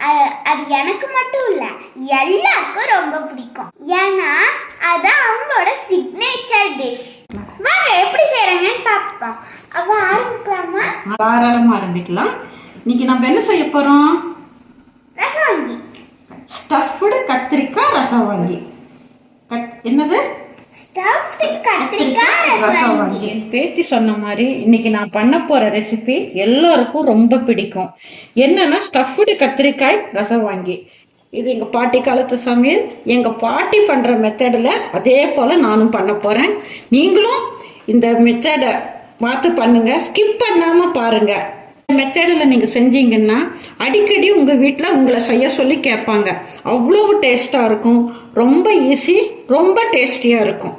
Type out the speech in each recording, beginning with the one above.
அ- அது எனக்கு மட்டும் இல்ல எல்லாருக்கும் ரொம்ப பிடிக்கும். ஏன்னா அது அவங்களோட சிக்னேச்சர் டிஷ் வாங்க எப்படி செய்யறாங்கன்னு பார்ப்போம். அவ ஆரம்பிக்கலாமா? தாராளமாக ஆரம்பிக்கலாம். இன்னைக்கு நம்ம என்ன செய்ய போகிறோம் ரசவாங்கி. ஸ்டஃப்டு கத்திரிக்காய் ரசவாங்கி. கத் என்னது? என் பேத்தி சொன்ன மாதிரி இன்னைக்கு நான் பண்ண போற ரெசிபி எல்லாருக்கும் ரொம்ப பிடிக்கும். என்னன்னா ஸ்டஃப்டு கத்திரிக்காய் ரசம் வாங்கி இது எங்கள் பாட்டி காலத்து சமையல். எங்கள் பாட்டி பண்ணுற மெத்தடில் அதே போல் நானும் பண்ண போகிறேன் நீங்களும் இந்த மெத்தடை பார்த்து பண்ணுங்கள் ஸ்கிப் பண்ணாமல் பாருங்கள் மெத்தடில் நீங்கள் செஞ்சீங்கன்னா அடிக்கடி உங்கள் வீட்டில் உங்களை செய்ய சொல்லி கேட்பாங்க. அவ்வளவு டேஸ்ட்டாக இருக்கும். ரொம்ப ஈஸி ரொம்ப டேஸ்டியாக இருக்கும்.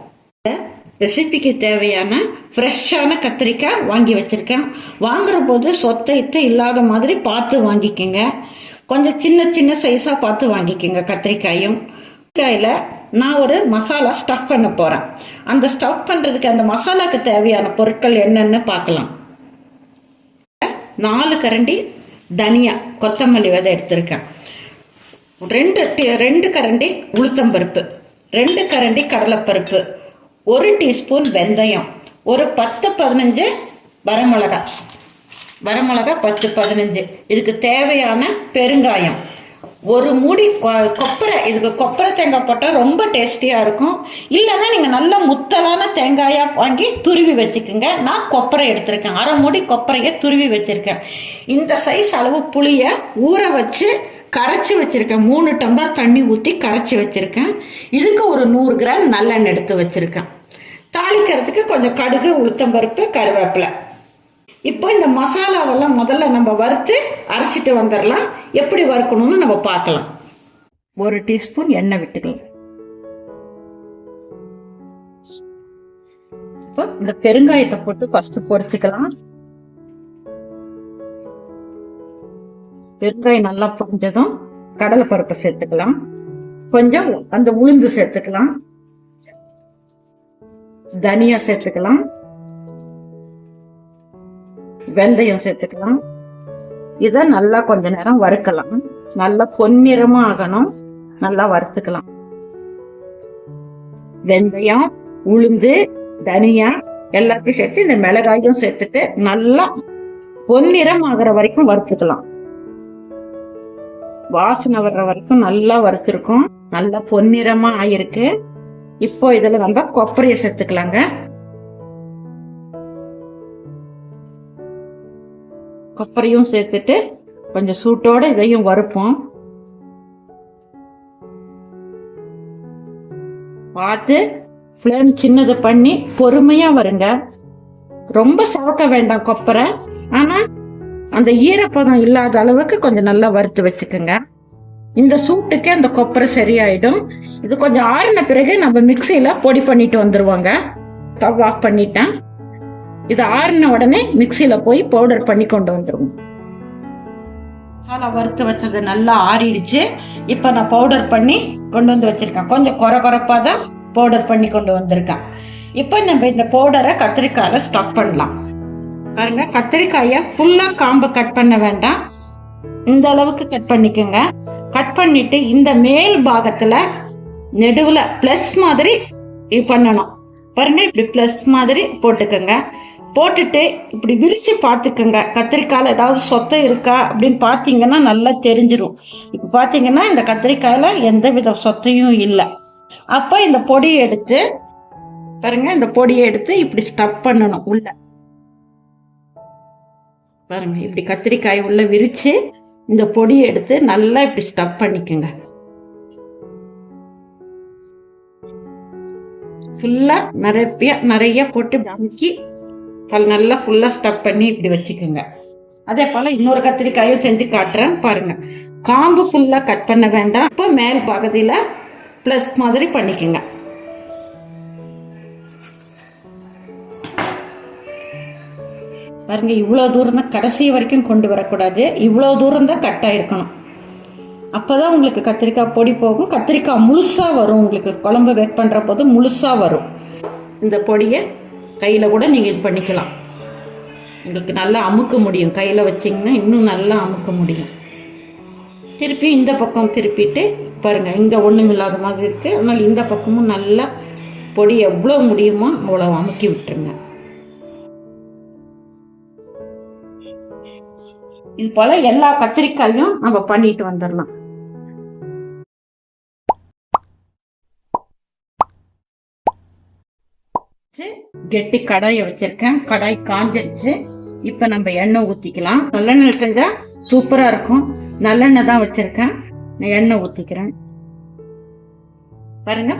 ரெசிபிக்கு தேவையான ஃப்ரெஷ்ஷான கத்திரிக்காய் வாங்கி வச்சுருக்கேன். வாங்குற போது சொத்தை இத்தை இல்லாத மாதிரி பார்த்து வாங்கிக்கோங்க. கொஞ்சம் சின்ன சின்ன சைஸாக பார்த்து வாங்கிக்கோங்க கத்திரிக்காயும். கத்திரிக்காயில் நான் ஒரு மசாலா ஸ்டஃப் பண்ண போகிறேன் அந்த ஸ்டஃப் பண்ணுறதுக்கு அந்த மசாலாக்கு தேவையான பொருட்கள் என்னென்னு பார்க்கலாம். நாலு கரண்டி தனியா கொத்தமல்லி விதை எடுத்திருக்கேன். ரெண்டு ரெண்டு கரண்டி உளுத்தம்பருப்பு ரெண்டு கரண்டி கடலைப்பருப்பு ஒரு டீஸ்பூன் வெந்தயம் ஒரு பத்து பதினஞ்சு வரமிளகா வரமிளகா பத்து பதினஞ்சு. இதுக்கு தேவையான பெருங்காயம். ஒரு மூடி கொ- கொப்பரை இதுக்கு கொப்பரை தேங்காய் போட்டால் ரொம்ப டேஸ்டியாக இருக்கும். இல்லைன்னா நீங்கள் நல்ல முத்தலான தேங்காயாக வாங்கி துருவி வச்சுக்கோங்க. நான் கொப்பரை எடுத்திருக்கேன். அரை மூடி கொப்பரையை துருவி வச்சுருக்கேன். இந்த சைஸ் அளவு புளியை ஊற வச்சு கரைச்சி வச்சுருக்கேன். மூணு டம்ளர் தண்ணி ஊற்றி கரைச்சி வச்சுருக்கேன். இதுக்கு ஒரு நூறு கிராம் நல்லெண்ணெய் எடுத்து வச்சுருக்கேன். தாளிக்கிறதுக்கு கொஞ்சம் கடுகு உளுத்தம்பருப்பு கருவேப்பிலை. இப்போ இந்த மசாலாவெல்லாம் முதல்ல நம்ம வறுத்து அரைச்சிட்டு வந்துடலாம். எப்படி வறுக்கணும்னு நம்ம பார்க்கலாம். ஒரு டீஸ்பூன் எண்ணெய் விட்டுக்கலாம். இப்போ இந்த பெருங்காயத்தை போட்டு ஃபர்ஸ்ட் பொரிச்சுக்கலாம். பெருங்காயம் நல்லா பொரிஞ்சதும் கடலை பருப்பை சேர்த்துக்கலாம். கொஞ்சம் அந்த உளுந்து சேர்த்துக்கலாம். தனியா சேர்த்துக்கலாம். வெந்தயம் சேர்த்துக்கலாம். இதை நல்லா கொஞ்ச நேரம் வறுக்கலாம். நல்லா பொன்னிறமா ஆகணும். நல்லா வறுத்துக்கலாம். வெந்தயம் உளுந்து தனியா எல்லாத்தையும் சேர்த்து இந்த மிளகாயும் சேர்த்துட்டு நல்லா பொன்னிறம் ஆகிற வரைக்கும் வறுத்துக்கலாம். வாசனை வர்ற வரைக்கும் நல்லா வறுத்துருக்கும். நல்லா பொன்னிறமா ஆயிருக்கு. இப்போ இதுல நம்ம கொப்பரையை சேர்த்துக்கலாங்க. கொப்பரையும் சேர்த்துட்டு கொஞ்சம் சூட்டோட இதையும் வறுப்போம். பார்த்து ஃப்ளேம் சின்னது பண்ணி பொறுமையா வருங்க. ரொம்ப சவக்க வேண்டாம் கொப்பரை. ஆனா அந்த ஈரப்பதம் இல்லாத அளவுக்கு கொஞ்சம் நல்லா வறுத்து வச்சுக்கோங்க. இந்த சூட்டுக்கே அந்த கொப்பரை சரியாயிடும். இது கொஞ்சம் ஆறின பிறகு நம்ம மிக்சியில பொடி பண்ணிட்டு வந்துடுவோங்க ஸ்டவ் ஆஃப் பண்ணிட்டேன். இது ஆறின உடனே மிக்சியில போய் பவுடர் பண்ணி கொண்டு வந்துடுவோம் மசாலா வறுத்து வச்சது நல்லா ஆறிடுச்சு. இப்போ நான் பவுடர் பண்ணி கொண்டு வந்து வச்சுருக்கேன். கொஞ்சம் குறை குறைப்பாக தான் பவுடர் பண்ணி கொண்டு வந்திருக்கேன். இப்போ நம்ம இந்த பவுடரை கத்திரிக்காயில் ஸ்டப் பண்ணலாம். பாருங்க கத்திரிக்காயை ஃபுல்லாக காம்பு கட் பண்ண வேண்டாம். இந்த அளவுக்கு கட் பண்ணிக்கோங்க. கட் பண்ணிட்டு இந்த மேல் பாகத்தில் நெடுவில் ப்ளஸ் மாதிரி இது பண்ணணும். பாருங்க இப்படி ப்ளஸ் மாதிரி போட்டுக்கோங்க. போட்டுட்டு இப்படி விரிச்சு பார்த்துக்கோங்க. கத்திரிக்காயில் ஏதாவது சொத்தை இருக்கா அப்படின்னு பார்த்தீங்கன்னா நல்லா தெரிஞ்சிரும். இப்போ பார்த்தீங்கன்னா இந்த கத்திரிக்காயில் எந்த வித சொத்தையும் இல்லை. அப்போ இந்த பொடியை எடுத்து பாருங்க இந்த பொடியை எடுத்து இப்படி ஸ்டப் பண்ணணும் உள்ள. பாருங்க இப்படி கத்திரிக்காய் உள்ள விரிச்சு இந்த பொடியை எடுத்து நல்லா இப்படி ஸ்டப் பண்ணிக்கோங்க. ஃபுல்லாக நிறைய நிறைய போட்டு அமுக்கி அது நல்லா ஃபுல்லாக ஸ்டப் பண்ணி இப்படி வச்சுக்கோங்க. அதே போல் இன்னொரு கத்திரிக்காயும் செஞ்சு காட்டுறேன் பாருங்க. காம்பு ஃபுல்லாக கட் பண்ண வேண்டாம். இப்போ மேல் பகுதியில் ப்ளஸ் மாதிரி பண்ணிக்கோங்க. பாருங்க இவ்வளோ தூரம் தான் கடைசி வரைக்கும் கொண்டு வரக்கூடாது. இவ்வளோ தூரம் தான் கட் ஆகிருக்கணும் அப்போ தான் உங்களுக்கு கத்திரிக்காய் பொடி போகும். கத்திரிக்காய் முழுசாக வரும் உங்களுக்கு. குழம்பு வேக் பண்ணுற போது முழுசாக வரும். இந்த பொடியை கையில் கூட நீங்கள் இது பண்ணிக்கலாம். உங்களுக்கு நல்லா அமுக்க முடியும். கையில் வச்சிங்கன்னா இன்னும் நல்லா அமுக்க முடியும். திருப்பி இந்த பக்கம் திருப்பிட்டு பாருங்கள் இங்கே ஒன்றும் இல்லாத மாதிரி இருக்குது அதனால் இந்த பக்கமும் நல்லா பொடி எவ்வளோ முடியுமோ அவ்வளோ அமுக்கி விட்டுருங்க. இது போல் எல்லா கத்திரிக்காயும் நம்ம பண்ணிட்டு வந்துடலாம். கெட்டி கடாயை வச்சிருக்கேன். கடாய் காஞ்சிருச்சு. இப்போ நம்ம எண்ணெய் ஊற்றிக்கலாம் நல்லெண்ணெய் செஞ்சா சூப்பராக இருக்கும். நல்லெண்ணெய் தான் வச்சிருக்கேன். நான் எண்ணெய் ஊற்றிக்கிறேன் பாருங்க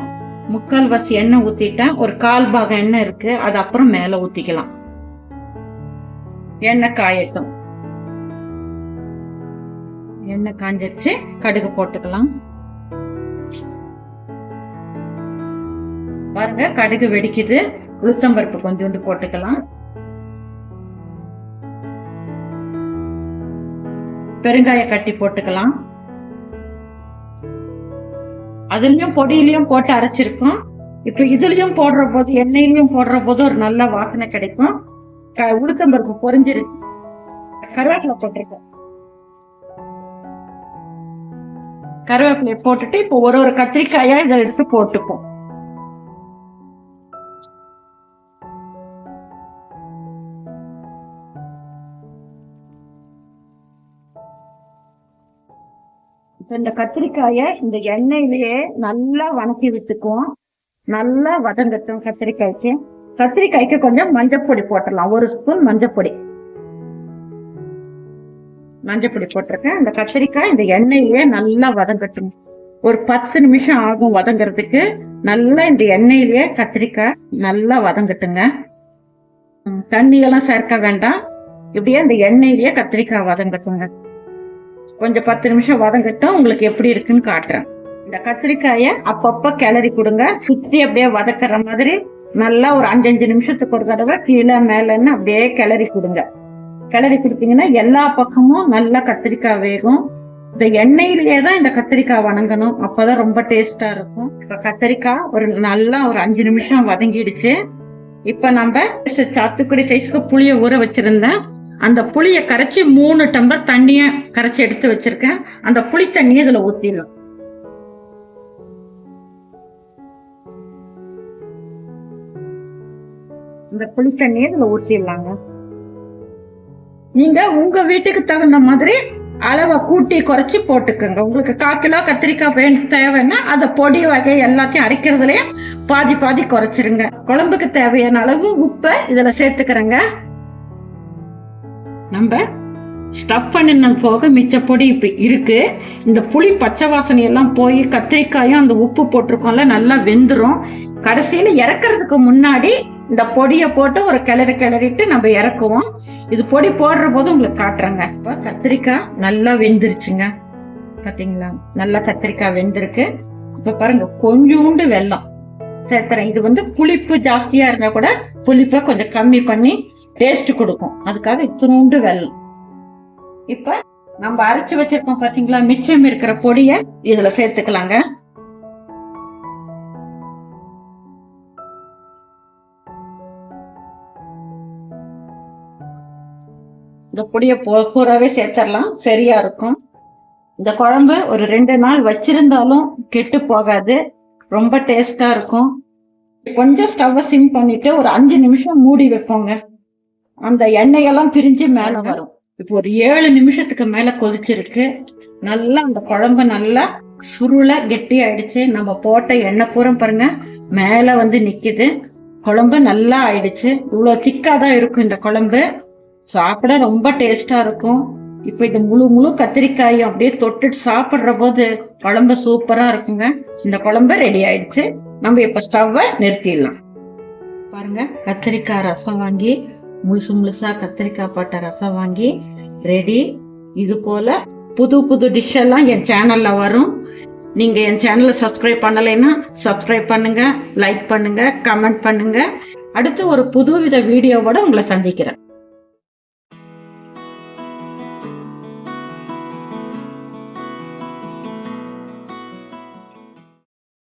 முக்கால் வாசி எண்ணெய் ஊற்றிட்டேன் ஒரு கால் பாகம் எண்ணெய் இருக்கு. அது அப்புறம் மேலே ஊற்றிக்கலாம் எண்ணெய் காயட்டும். எண்ணெய் காஞ்சிருச்சு. கடுகு போட்டுக்கலாம். பாருங்க கடுகு வெடிக்குது. உளுத்தம்பருப்பு கொஞ்சோண்டு போட்டுக்கலாம். பெருங்காய கட்டி போட்டுக்கலாம். அதுலயும் பொடியிலயும் போட்டு அரைச்சிருக்கோம். இப்ப இதுலயும் போடுற போது எண்ணெயிலயும் போடுற போது ஒரு நல்ல வாசனை கிடைக்கும். க- உளுத்தம்பருப்பு பொறிஞ்சிருக்கு கருவேப்பிலை போட்டிருக்கேன். கருவேப்பிலையை போட்டுட்டு இப்போ ஒரு ஒரு கத்திரிக்காயா இதை எடுத்து போட்டுப்போம். இந்த கத்திரிக்காயை இந்த எண்ணெயிலேயே நல்லா வணக்கி விட்டுக்குவோம். நல்லா வதங்கட்டும் கத்திரிக்காய்க்கு. கத்திரிக்காய்க்கு கொஞ்சம் மஞ்சப்பொடி போட்டுடலாம். ஒரு ஸ்பூன் மஞ்சப்பொடி. மஞ்சப்பொடி போட்டிருக்கேன். இந்த கத்திரிக்காய் இந்த எண்ணெயிலேயே நல்லா வதங்கட்டும். ஒரு பத்து நிமிஷம் ஆகும் வதங்குறதுக்கு. நல்லா இந்த எண்ணெயிலேயே கத்திரிக்காய் நல்லா வதங்கட்டுங்க. தண்ணியெல்லாம் சேர்க்க வேண்டாம். இப்படியே இந்த எண்ணெயிலேயே கத்திரிக்காய் வதங்கட்டுங்க. கொஞ்சம் பத்து நிமிஷம் வதங்கட்டும். உங்களுக்கு எப்படி இருக்குன்னு காட்டுறேன். இந்த கத்திரிக்காயை அப்பப்ப கிளறி கொடுங்க. சுத்தி அப்படியே வதக்குற மாதிரி நல்லா ஒரு அஞ்சஞ்சு நிமிஷத்துக்கு ஒரு தடவை கீழே மேலன்னு அப்படியே கிளறி கொடுங்க. கிளறி கொடுத்தீங்கன்னா எல்லா பக்கமும் நல்லா கத்திரிக்காய் வேகும். இந்த எண்ணெயிலேயே தான் இந்த கத்திரிக்காய் வணங்கணும். அப்பதான் ரொம்ப டேஸ்டா இருக்கும். இப்ப கத்திரிக்காய் ஒரு நல்லா ஒரு அஞ்சு நிமிஷம் வதங்கிடுச்சு. இப்ப நம்ம சாத்துக்குடி சைஸ்க்கு புளிய ஊற வச்சிருந்தேன். அந்த புளிய கரைச்சி மூணு டம்ளர் தண்ணிய கரைச்சி எடுத்து வச்சிருக்கேன். அந்த புளி தண்ணியை இதுல ஊத்திடலாம் இந்த புளி தண்ணியை இதுல ஊத்திடலாங்க. நீங்க உங்க வீட்டுக்கு தகுந்த மாதிரி அளவை கூட்டி குறைச்சி போட்டுக்கோங்க. உங்களுக்கு கால் கிலோ கத்திரிக்காய் வேணும் தேவைன்னா அதை பொடி வகை எல்லாத்தையும் அரைக்கிறதுலயே பாதி பாதி குறைச்சிருங்க. குழம்புக்கு தேவையான அளவு உப்பை இதுல சேர்த்துக்கிறேங்க. நம்ம ஸ்டஃப் பண்ணின போக மிச்ச பொடி இப்படி இருக்கு. இந்த புளி பச்சை வாசனையெல்லாம் போய் கத்திரிக்காயும் அந்த உப்பு போட்டிருக்கோம்ல நல்லா வெந்துரும். கடைசியில் இறக்குறதுக்கு முன்னாடி இந்த பொடியை போட்டு ஒரு கிளறி கிளறிட்டு நம்ம இறக்குவோம். இது பொடி போடுற போது உங்களுக்கு காட்டுறேங்க. இப்போ கத்திரிக்காய் நல்லா வெந்துருச்சுங்க. பார்த்தீங்களா நல்லா கத்திரிக்காய் வெந்திருக்கு. இப்போ பாருங்க கொஞ்சோண்டு வெல்லம் சேர்த்துறேன் இது வந்து புளிப்பு ஜாஸ்தியாக இருந்தால் கூட புளிப்பை கொஞ்சம் கம்மி பண்ணி டேஸ்ட் கொடுக்கும். அதுக்காக இத்தினூண்டு வெல்லம். இப்ப நம்ம அரைச்சு வச்சிருக்கோம் பாத்தீங்களா? மிச்சம் இருக்கிற பொடிய இதுல சேர்த்துக்கலாங்க. இந்த பொடிய பூ- பூராவே சேர்த்துடலாம் சரியா இருக்கும். இந்த குழம்பு ஒரு ரெண்டு நாள் வச்சிருந்தாலும் கெட்டு போகாது. ரொம்ப டேஸ்டா இருக்கும். கொஞ்சம் ஸ்டவ்வை சிம் பண்ணிட்டு ஒரு அஞ்சு நிமிஷம் மூடி வைப்போங்க. அந்த எண்ணெயெல்லாம் பிரிஞ்சு மேல வரும். இப்போ ஒரு ஏழு நிமிஷத்துக்கு மேல கொதிச்சிருக்கு. நல்லா அந்த குழம்பு நல்லா சுருள கெட்டி ஆயிடுச்சு. நம்ம போட்ட எண்ணெய் பூரம் பாருங்க மேல வந்து நிக்குது. குழம்பு நல்லா ஆயிடுச்சு. இவ்வளவு திக்கா தான் இருக்கும் இந்த குழம்பு. சாப்பிட ரொம்ப டேஸ்டா இருக்கும். இப்போ இது முழு முழு கத்திரிக்காயும் அப்படியே தொட்டுட்டு சாப்பிடுற போது குழம்பு சூப்பரா இருக்குங்க. இந்த குழம்பு ரெடி ஆயிடுச்சு. நம்ம இப்ப ஸ்டவ்வை நிறுத்திடலாம். பாருங்க கத்திரிக்காய் ரசம் வாங்கி முழுசு முழுசா கத்திரிக்காய் போட்ட ரசம் வாங்கி ரெடி இது போல புது புது டிஷ் எல்லாம் என் சேனல்ல வரும். நீங்க என் சேனலை சப்ஸ்கிரைப் பண்ணலைன்னா சப்ஸ்கிரைப் பண்ணுங்க லைக் பண்ணுங்க கமெண்ட் பண்ணுங்க. அடுத்து ஒரு புதுவித வீடியோவோட உங்களை சந்திக்கிறேன்.